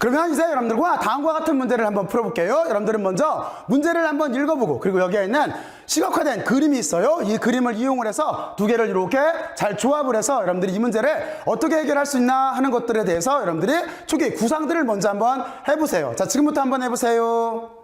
그러면 이제 여러분들과 다음과 같은 문제를 한번 풀어볼게요. 여러분들은 먼저 문제를 한번 읽어보고 그리고 여기에 있는 시각화된 그림이 있어요. 이 그림을 이용을 해서 두 개를 이렇게 잘 조합을 해서 여러분들이 이 문제를 어떻게 해결할 수 있나 하는 것들에 대해서 여러분들이 초기 구상들을 먼저 한번 해보세요. 자, 지금부터 한번 해보세요.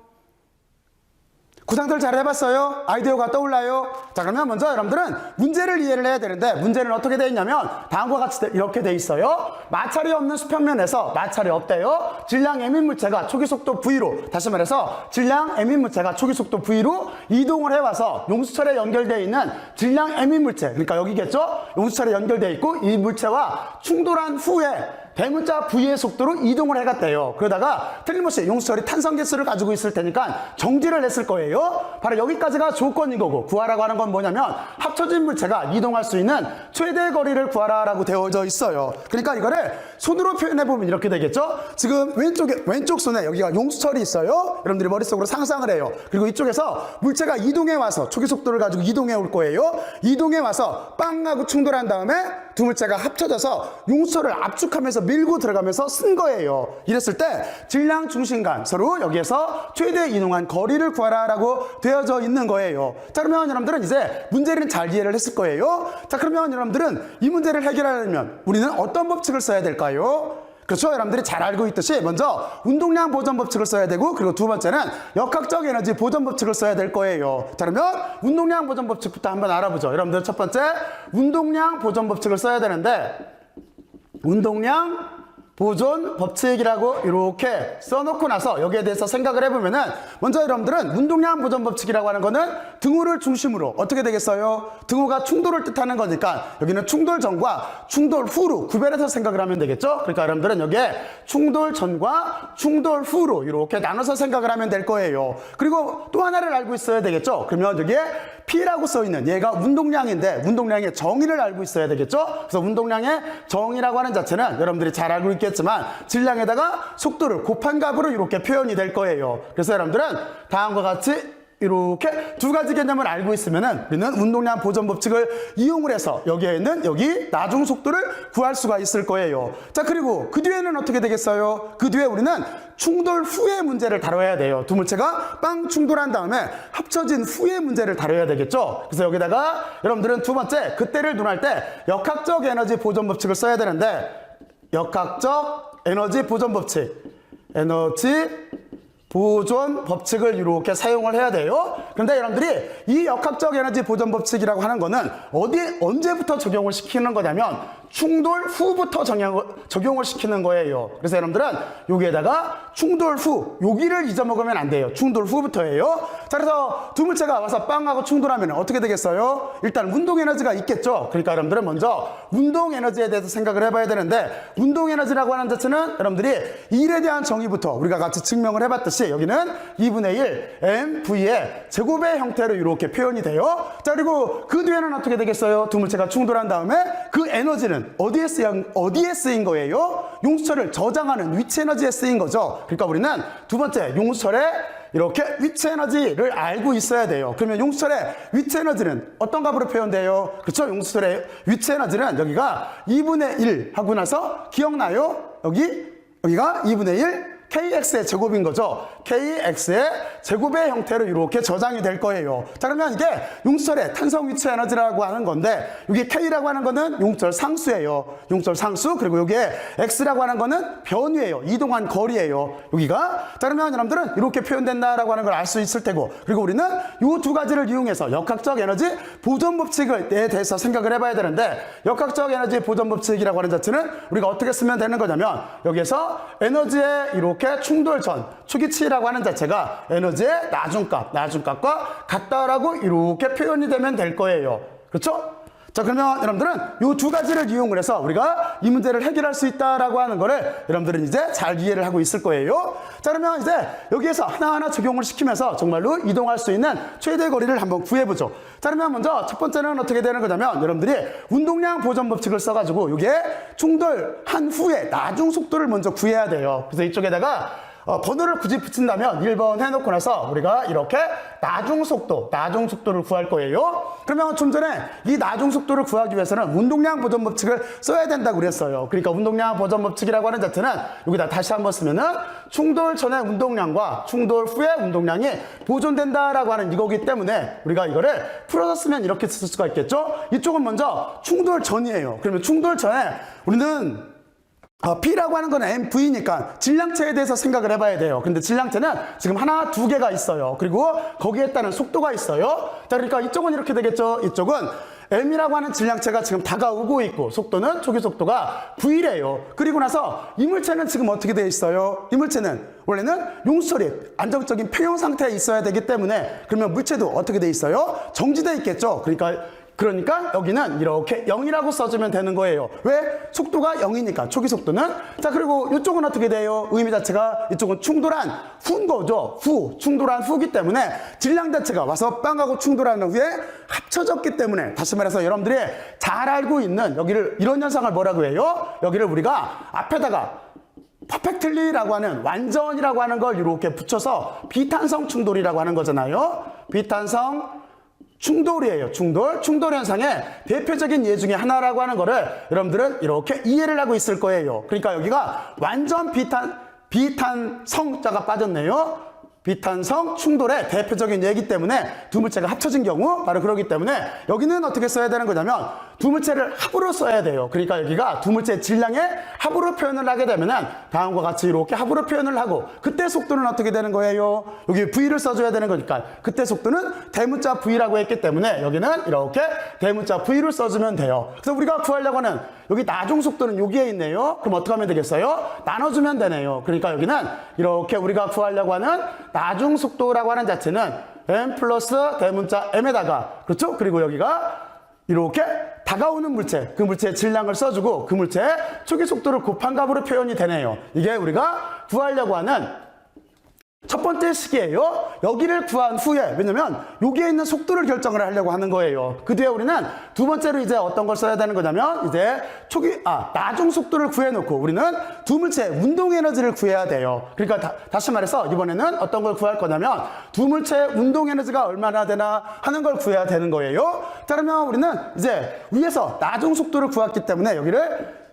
구상들 잘 해봤어요? 아이디어가 떠올라요? 자, 그러면 먼저 여러분들은 문제를 이해를 해야 되는데, 문제는 어떻게 되어 있냐면, 다음과 같이 돼- 이렇게 돼 있어요. 마찰이 없는 수평면에서 마찰이 없대요. 질량 애민 물체가 초기 속도 V로, 다시 말해서, 질량 애민 물체가 초기 속도 V로 이동을 해와서 용수철에 연결되어 있는 질량 애민 물체, 그러니까 여기겠죠? 용수철에 연결되어 있고, 이 물체와 충돌한 후에 대문자 V의 속도로 이동을 해갔대요. 그러다가 틀림없이 용수철이 탄성 개수를 가지고 있을 테니까 정지를 했을 거예요. 바로 여기까지가 조건인 거고 구하라고 하는 건 뭐냐면 합쳐진 물체가 이동할 수 있는 최대 거리를 구하라라고 되어져 있어요. 그러니까 이거를 손으로 표현해 보면 이렇게 되겠죠. 지금 왼쪽에 왼쪽 손에 여기가 용수철이 있어요. 여러분들이 머릿속으로 상상을 해요. 그리고 이쪽에서 물체가 이동해 와서 초기 속도를 가지고 이동해 올 거예요. 이동해 와서 빵 하고 충돌한 다음에 두 물체가 합쳐져서 용수철을 압축하면서 밀고 들어가면서 쓴 거예요. 이랬을 때 질량 중심간 서로 여기에서 최대 이동한 거리를 구하라라고 되어져 있는 거예요. 자 그러면 여러분들은 이제 문제를 잘 이해를 했을 거예요. 자 그러면 여러분들은 이 문제를 해결하려면 우리는 어떤 법칙을 써야 될까요? 그렇죠. 여러분들이 잘 알고 있듯이 먼저 운동량 보전 법칙을 써야 되고 그리고 두 번째는 역학적 에너지 보전 법칙을 써야 될 거예요. 자 그러면 운동량 보전 법칙부터 한번 알아보죠. 여러분들 첫 번째 운동량 보전 법칙을 써야 되는데 운동량 보존 법칙이라고 이렇게 써놓고 나서 여기에 대해서 생각을 해보면은 먼저 여러분들은 운동량 보존 법칙이라고 하는 거는 등호를 중심으로 어떻게 되겠어요? 등호가 충돌을 뜻하는 거니까 여기는 충돌 전과 충돌 후로 구별해서 생각을 하면 되겠죠? 그러니까 여러분들은 여기에 충돌 전과 충돌 후로 이렇게 나눠서 생각을 하면 될 거예요. 그리고 또 하나를 알고 있어야 되겠죠? 그러면 여기에 P라고 써 있는 얘가 운동량인데 운동량의 정의를 알고 있어야 되겠죠? 그래서 운동량의 정의라고 하는 자체는 여러분들이 잘 알고 있겠지만 질량에다가 속도를 곱한 값으로 이렇게 표현이 될 거예요. 그래서 여러분들은 다음과 같이 이렇게 두 가지 개념을 알고 있으면은 우리는 운동량 보전 법칙을 이용을 해서 여기에 있는 여기 나중 속도를 구할 수가 있을 거예요. 자, 그리고 그 뒤에는 어떻게 되겠어요? 그 뒤에 우리는 충돌 후의 문제를 다뤄야 돼요. 두 물체가 빵 충돌한 다음에 합쳐진 후의 문제를 다뤄야 되겠죠? 그래서 여기다가 여러분들은 두 번째, 그때를 논할 때 역학적 에너지 보전 법칙을 써야 되는데 역학적 에너지 보전 법칙. 에너지 보존 법칙을 이렇게 사용을 해야 돼요. 그런데 여러분들이 이 역학적 에너지 보존 법칙이라고 하는 거는 어디 언제부터 적용을 시키는 거냐면 충돌 후부터 적용, 적용을 시키는 거예요. 그래서 여러분들은 여기에다가 충돌 후 여기를 잊어먹으면 안 돼요. 충돌 후부터예요. 자 그래서 두 물체가 와서 빵하고 충돌하면 어떻게 되겠어요? 일단 운동 에너지가 있겠죠. 그러니까 여러분들은 먼저 운동 에너지에 대해서 생각을 해봐야 되는데 운동 에너지라고 하는 자체는 여러분들이 일에 대한 정의부터 우리가 같이 증명을 해봤듯이 여기는 2분의 1 mv의 제곱의 형태로 이렇게 표현이 돼요. 자 그리고 그 뒤에는 어떻게 되겠어요? 두 물체가 충돌한 다음에 그 에너지는 어디에 쓰인 어디에 쓰인 거예요? 용수철을 저장하는 위치 에너지에 쓰인 거죠. 그러니까 우리는 두 번째 용수철에 이렇게 위치 에너지를 알고 있어야 돼요. 그러면 용수철의 위치 에너지는 어떤 값으로 표현돼요? 그렇죠? 용수철의 위치 에너지는 여기가 2분의 1 하고 나서 기억나요? 여기 여기가 2분의 1 KX의 제곱인 거죠. KX의 제곱의 형태로 이렇게 저장이 될 거예요. 자, 그러면 이게 용수철의 탄성 위치 에너지라고 하는 건데, 여기 K라고 하는 거는 용철 상수예요. 용철 상수, 그리고 여기에 X라고 하는 거는 변위예요. 이동한 거리예요. 여기가. 자, 그러면 여러분들은 이렇게 표현된다라고 하는 걸 알 수 있을 테고, 그리고 우리는 이 두 가지를 이용해서 역학적 에너지 보존 법칙에 대해서 생각을 해봐야 되는데, 역학적 에너지 보존 법칙이라고 하는 자체는 우리가 어떻게 쓰면 되는 거냐면, 여기에서 에너지의 이렇게 충돌 전, 초기치라고 하는 자체가 에너지의 나중값, 나중값과 같다라고 이렇게 표현이 되면 될 거예요. 그렇죠? 자 그러면 여러분들은 이 두 가지를 이용을 해서 우리가 이 문제를 해결할 수 있다라고 하는 거를 여러분들은 이제 잘 이해를 하고 있을 거예요. 자 그러면 이제 여기에서 하나하나 적용을 시키면서 정말로 이동할 수 있는 최대 거리를 한번 구해보죠. 자 그러면 먼저 첫 번째는 어떻게 되는 거냐면 여러분들이 운동량 보전 법칙을 써가지고 이게 충돌한 후에 나중 속도를 먼저 구해야 돼요. 그래서 이쪽에다가 어, 번호를 굳이 붙인다면 1번 해놓고 나서 우리가 이렇게 나중 속도, 나중 속도를 구할 거예요. 그러면 좀 전에 이 나중 속도를 구하기 위해서는 운동량 보존 법칙을 써야 된다고 그랬어요. 그러니까 운동량 보존 법칙이라고 하는 자체는 여기다 다시 한번 쓰면은 충돌 전의 운동량과 충돌 후의 운동량이 보존된다라고 하는 이거기 때문에 우리가 이거를 풀어서 쓰면 이렇게 쓸 수가 있겠죠. 이쪽은 먼저 충돌 전이에요. 그러면 충돌 전에 우리는 어, P라고 하는 건 MV니까 질량체에 대해서 생각을 해봐야 돼요. 근데 질량체는 지금 하나, 두 개가 있어요. 그리고 거기에 따른 속도가 있어요. 자, 그러니까 이쪽은 이렇게 되겠죠. 이쪽은 M이라고 하는 질량체가 지금 다가오고 있고 속도는 초기 속도가 V래요. 그리고 나서 이물체는 지금 어떻게 되어 있어요? 이물체는 원래는 용수철이 안정적인 평형 상태에 있어야 되기 때문에 그러면 물체도 어떻게 돼 있어요? 정지돼 있겠죠. 그러니까 그러니까 여기는 이렇게 0이라고 써주면 되는 거예요. 왜? 속도가 0이니까 초기 속도는 자 그리고 이쪽은 어떻게 돼요? 의미 자체가 이쪽은 충돌한 후인 거죠. 후 충돌한 후기 때문에 질량 자체가 와서 빵하고 충돌하는 후에 합쳐졌기 때문에 다시 말해서 여러분들이 잘 알고 있는 여기를 이런 현상을 뭐라고 해요? 여기를 우리가 앞에다가 퍼펙틀리라고 하는 완전이라고 하는 걸 이렇게 붙여서 비탄성 충돌이라고 하는 거잖아요. 비탄성 충돌이에요. 충돌. 충돌 현상의 대표적인 예 중에 하나라고 하는 거를 여러분들은 이렇게 이해를 하고 있을 거예요. 그러니까 여기가 완전 비탄, 비탄성자가 빠졌네요. 비탄성 충돌의 대표적인 예기 때문에 두 물체가 합쳐진 경우 바로 그러기 때문에 여기는 어떻게 써야 되는 거냐면 두 물체를 합으로 써야 돼요. 그러니까 여기가 두 물체의 질량의 합으로 표현을 하게 되면은 다음과 같이 이렇게 합으로 표현을 하고 그때 속도는 어떻게 되는 거예요? 여기 V를 써줘야 되는 거니까 그때 속도는 대문자 V라고 했기 때문에 여기는 이렇게 대문자 V를 써주면 돼요. 그래서 우리가 구하려고 하는 여기 나중 속도는 여기에 있네요. 그럼 어떻게 하면 되겠어요? 나눠주면 되네요. 그러니까 여기는 이렇게 우리가 구하려고 하는 나중 속도라고 하는 자체는 m 플러스 대문자 m에다가 그렇죠? 그리고 여기가 이렇게 다가오는 물체, 그 물체의 질량을 써주고 그 물체의 초기 속도를 곱한 값으로 표현이 되네요. 이게 우리가 구하려고 하는 첫 번째 식이에요. 여기를 구한 후에 왜냐면 여기에 있는 속도를 결정을 하려고 하는 거예요. 그 뒤에 우리는 두 번째로 이제 어떤 걸 써야 되는 거냐면 이제 초기 아 나중 속도를 구해놓고 우리는 두 물체의 운동 에너지를 구해야 돼요. 그러니까 다, 시 말해서 이번에는 어떤 걸 구할 거냐면 두 물체의 운동 에너지가 얼마나 되나 하는 걸 구해야 되는 거예요. 자 그러면 우리는 이제 위에서 나중 속도를 구했기 때문에 여기를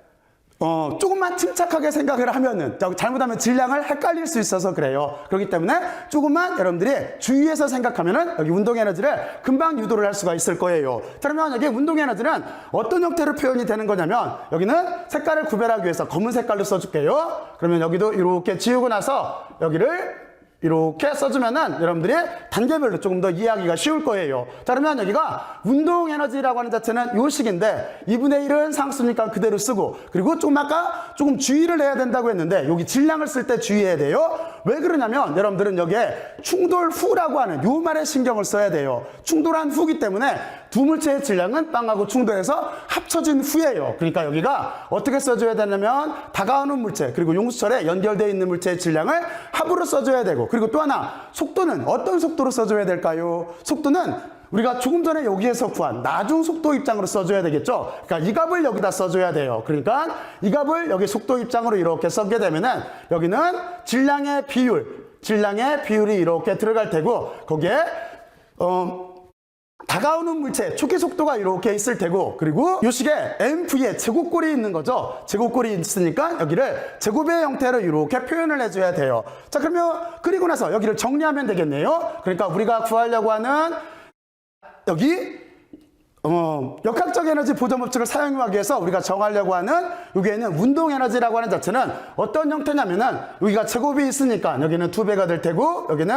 어, 조금만 침착하게 생각을 하면은, 잘못하면 질량을 헷갈릴 수 있어서 그래요. 그렇기 때문에 조금만 여러분들이 주의해서 생각하면은 여기 운동 에너지를 금방 유도를 할 수가 있을 거예요. 자, 그러면 여기 운동 에너지는 어떤 형태로 표현이 되는 거냐면, 여기는 색깔을 구별하기 위해서 검은 색깔로 써줄게요. 그러면 여기도 이렇게 지우고 나서 여기를 이렇게 써주면은 여러분들이 단계별로 조금 더 이해하기가 쉬울 거예요. 자, 그러면 여기가 운동 에너지라고 하는 자체는 요 식인데 2분의 1은 상수니까 그대로 쓰고 그리고 조금 아까 조금 주의를 해야 된다고 했는데 여기 질량을 쓸 때 주의해야 돼요. 왜 그러냐면 여러분들은 여기에 충돌 후라고 하는 요 말에 신경을 써야 돼요. 충돌한 후기 때문에 두 물체의 질량은 빵하고 충돌해서 합쳐진 후예요. 그러니까 여기가 어떻게 써줘야 되냐면 다가오는 물체 그리고 용수철에 연결되어 있는 물체의 질량을 합으로 써줘야 되고 그리고 또 하나 속도는 어떤 속도로 써줘야 될까요? 속도는 우리가 조금 전에 여기에서 구한 나중 속도 입장으로 써줘야 되겠죠? 그러니까 이 값을 여기다 써줘야 돼요. 그러니까 이 값을 여기 속도 입장으로 이렇게 써게 되면은 여기는 질량의 비율, 질량의 비율이 이렇게 들어갈 테고 거기에 어 다가오는 물체 초기 속도가 이렇게 있을 테고 그리고 이 식에 MV에 제곱골이 있는 거죠 제곱골이 있으니까 여기를 제곱의 형태로 이렇게 표현을 해줘야 돼요 자 그러면 그리고 나서 여기를 정리하면 되겠네요 그러니까 우리가 구하려고 하는 여기 어, 역학적 에너지 보존 법칙을 사용하기 위해서 우리가 정하려고 하는 여기에는 운동 에너지라고 하는 자체는 어떤 형태냐면은 여기가 제곱이 있으니까 여기는 두 배가 될 테고 여기는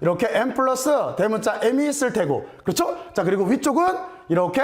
이렇게 m 플러스 대문자 m이 있을 테고 그렇죠? 자 그리고 위쪽은 이렇게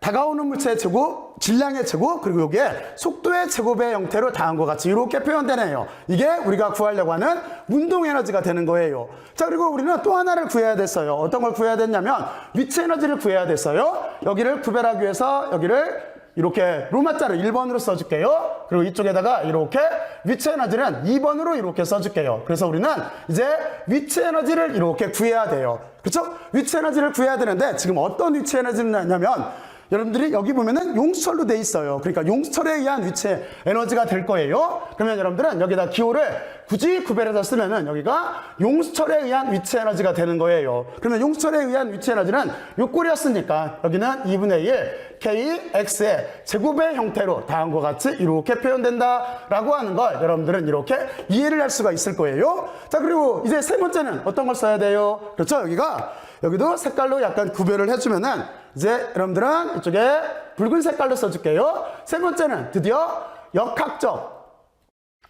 다가오는 물체의 제곱, 질량의 제곱, 그리고 여기에 속도의 제곱의 형태로 다음과 같이 이렇게 표현되네요. 이게 우리가 구하려고 하는 운동 에너지가 되는 거예요. 자, 그리고 우리는 또 하나를 구해야 됐어요. 어떤 걸 구해야 됐냐면 위치 에너지를 구해야 됐어요. 여기를 구별하기 위해서 여기를 이렇게 로마자를 1번으로 써줄게요. 그리고 이쪽에다가 이렇게 위치 에너지는 2번으로 이렇게 써줄게요. 그래서 우리는 이제 위치 에너지를 이렇게 구해야 돼요. 그렇죠? 위치 에너지를 구해야 되는데 지금 어떤 위치 에너지냐면 여러분들이 여기 보면은 용수철로 돼 있어요. 그러니까 용수철에 의한 위치의 에너지가 될 거예요. 그러면 여러분들은 여기다 기호를 굳이 구별해서 쓰면은 여기가 용수철에 의한 위치 에너지가 되는 거예요. 그러면 용수철에 의한 위치 에너지는 요 꼴이었으니까 여기는 2분의 1 kx의 제곱의 형태로 다음과 같이 이렇게 표현된다라고 하는 걸 여러분들은 이렇게 이해를 할 수가 있을 거예요. 자 그리고 이제 세 번째는 어떤 걸 써야 돼요? 그렇죠? 여기가 여기도 색깔로 약간 구별을 해주면은 이제 여러분들은 이쪽에 붉은 색깔로 써줄게요. 세 번째는 드디어 역학적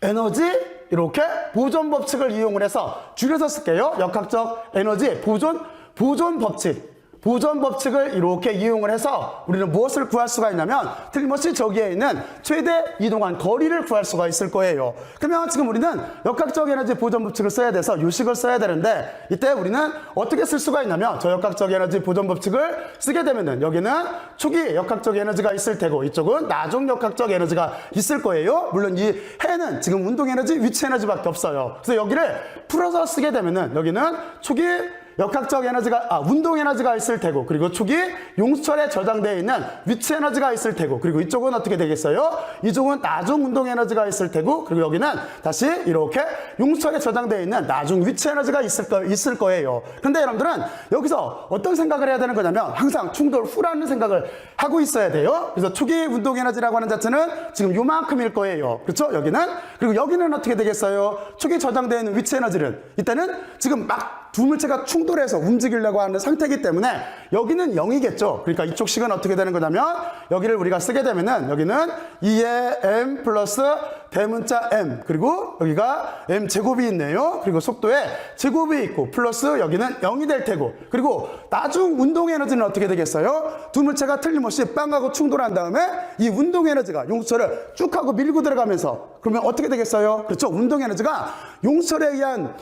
에너지 이렇게 보존 법칙을 이용을 해서 줄여서 쓸게요. 역학적 에너지 보존 보존 법칙. 보존 법칙을 이렇게 이용을 해서 우리는 무엇을 구할 수가 있냐면 틀림없이 저기에 있는 최대 이동한 거리를 구할 수가 있을 거예요. 그러면 지금 우리는 역학적 에너지 보존 법칙을 써야 돼서 요식을 써야 되는데 이때 우리는 어떻게 쓸 수가 있냐면 저 역학적 에너지 보존 법칙을 쓰게 되면은 여기는 초기 역학적 에너지가 있을 테고 이쪽은 나중 역학적 에너지가 있을 거예요. 물론 이 해는 지금 운동 에너지, 위치 에너지밖에 없어요. 그래서 여기를 풀어서 쓰게 되면은 여기는 초기 역학적 에너지가 아 운동 에너지가 있을 테고 그리고 초기 용수철에 저장되어 있는 위치 에너지가 있을 테고 그리고 이쪽은 어떻게 되겠어요? 이쪽은 나중 운동 에너지가 있을 테고 그리고 여기는 다시 이렇게 용수철에 저장되어 있는 나중 위치 에너지가 있을 거 있을 거예요. 근데 여러분들은 여기서 어떤 생각을 해야 되는 거냐면 항상 충돌 후라는 생각을 하고 있어야 돼요. 그래서 초기 운동 에너지라고 하는 자체는 지금 요만큼일 거예요. 그렇죠? 여기는 그리고 여기는 어떻게 되겠어요? 초기 저장되어 있는 위치 에너지는 이때는 지금 막두 물체가 충돌해서 움직이려고 하는 상태이기 때문에 여기는 0이겠죠. 그러니까 이쪽 식은 어떻게 되는 거냐면 여기를 우리가 쓰게 되면은 여기는 2의 m 플러스 대문자 m 그리고 여기가 m 제곱이 있네요. 그리고 속도에 제곱이 있고 플러스 여기는 0이 될 테고 그리고 나중 운동 에너지는 어떻게 되겠어요? 두 물체가 틀림없이 빵하고 충돌한 다음에 이 운동 에너지가 용수철을 쭉 하고 밀고 들어가면서 그러면 어떻게 되겠어요? 그렇죠. 운동 에너지가 용수철에 의한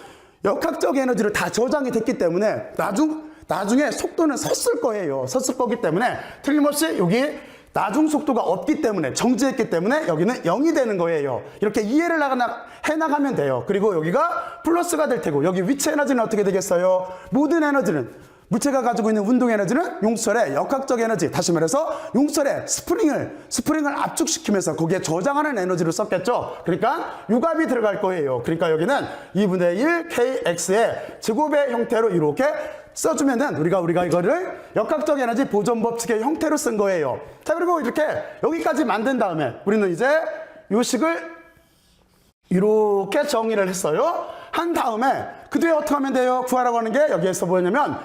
역학적 에너지를 다 저장이 됐기 때문에 나중 나중에 속도는 섰을 거예요. 섰을 거기 때문에 틀림없이 여기 나중 속도가 없기 때문에 정지했기 때문에 여기는 0이 되는 거예요. 이렇게 이해를 나가 해나가면 돼요. 그리고 여기가 플러스가 될 테고 여기 위치 에너지는 어떻게 되겠어요? 모든 에너지는 물체가 가지고 있는 운동 에너지는 용설의 역학적 에너지, 다시 말해서 용설의 스프링을 스프링을 압축시키면서 거기에 저장하는 에너지를 썼겠죠. 그러니까 유압이 들어갈 거예요. 그러니까 여기는 2분의 1 kx의 제곱의 형태로 이렇게 써주면은 우리가 우리가 이거를 역학적 에너지 보존 법칙의 형태로 쓴 거예요. 자 그리고 이렇게 여기까지 만든 다음에 우리는 이제 요 식을 이렇게 정의를 했어요. 한 다음에 그 뒤에 어떻게 하면 돼요? 구하라고 하는 게 여기에서 뭐였냐면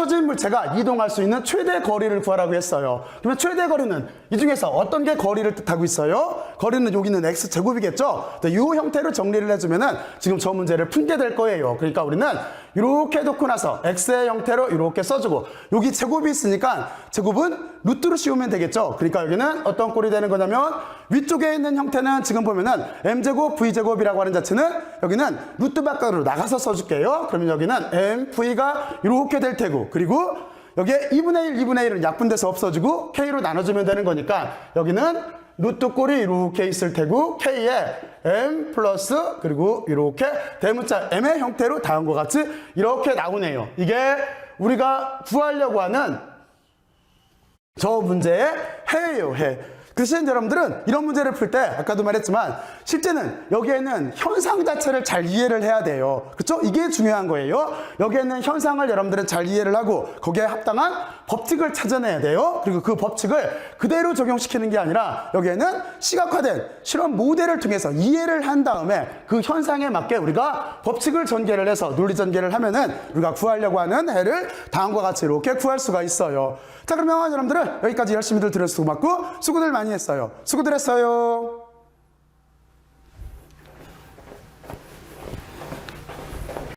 합쳐진 물체가 이동할 수 있는 최대 거리를 구하라고 했어요. 그러면 최대 거리는 이 중에서 어떤 게 거리를 뜻하고 있어요? 거리는 여기는 x 제곱이겠죠? 이 형태로 정리를 해주면은 지금 저 문제를 풀게 될 거예요. 그러니까 우리는 이렇게 놓고 나서 x의 형태로 이렇게 써주고 여기 제곱이 있으니까 제곱은 루트로 씌우면 되겠죠? 그러니까 여기는 어떤 꼴이 되는 거냐면 위쪽에 있는 형태는 지금 보면은 m제곱 v제곱이라고 하는 자체는 여기는 루트 바깥으로 나가서 써줄게요. 그러면 여기는 m, v가 이렇게 될 테고 그리고 여기에 2분의 1, 2분의 1은 약분돼서 없어지고 k로 나눠주면 되는 거니까 여기는 루트 꼴이 이렇게 있을 테고 k에 m 플러스 그리고 이렇게 대문자 m의 형태로 다음과 같이 이렇게 나오네요. 이게 우리가 구하려고 하는 저 문제의 해예요, 해. 그 대신 여러분들은 이런 문제를 풀 때 아까도 말했지만 실제는 여기에는 현상 자체를 잘 이해를 해야 돼요. 그렇죠? 이게 중요한 거예요. 여기에는 현상을 여러분들은 잘 이해를 하고 거기에 합당한 법칙을 찾아내야 돼요. 그리고 그 법칙을 그대로 적용시키는 게 아니라 여기에는 시각화된 실험 모델을 통해서 이해를 한 다음에 그 현상에 맞게 우리가 법칙을 전개를 해서 논리 전개를 하면은 우리가 구하려고 하는 해를 다음과 같이 이렇게 구할 수가 있어요. 자 그러면 여러분들은 여기까지 열심히들 들어서 고맙고 수고들 많이 했어요. 수고들 했어요.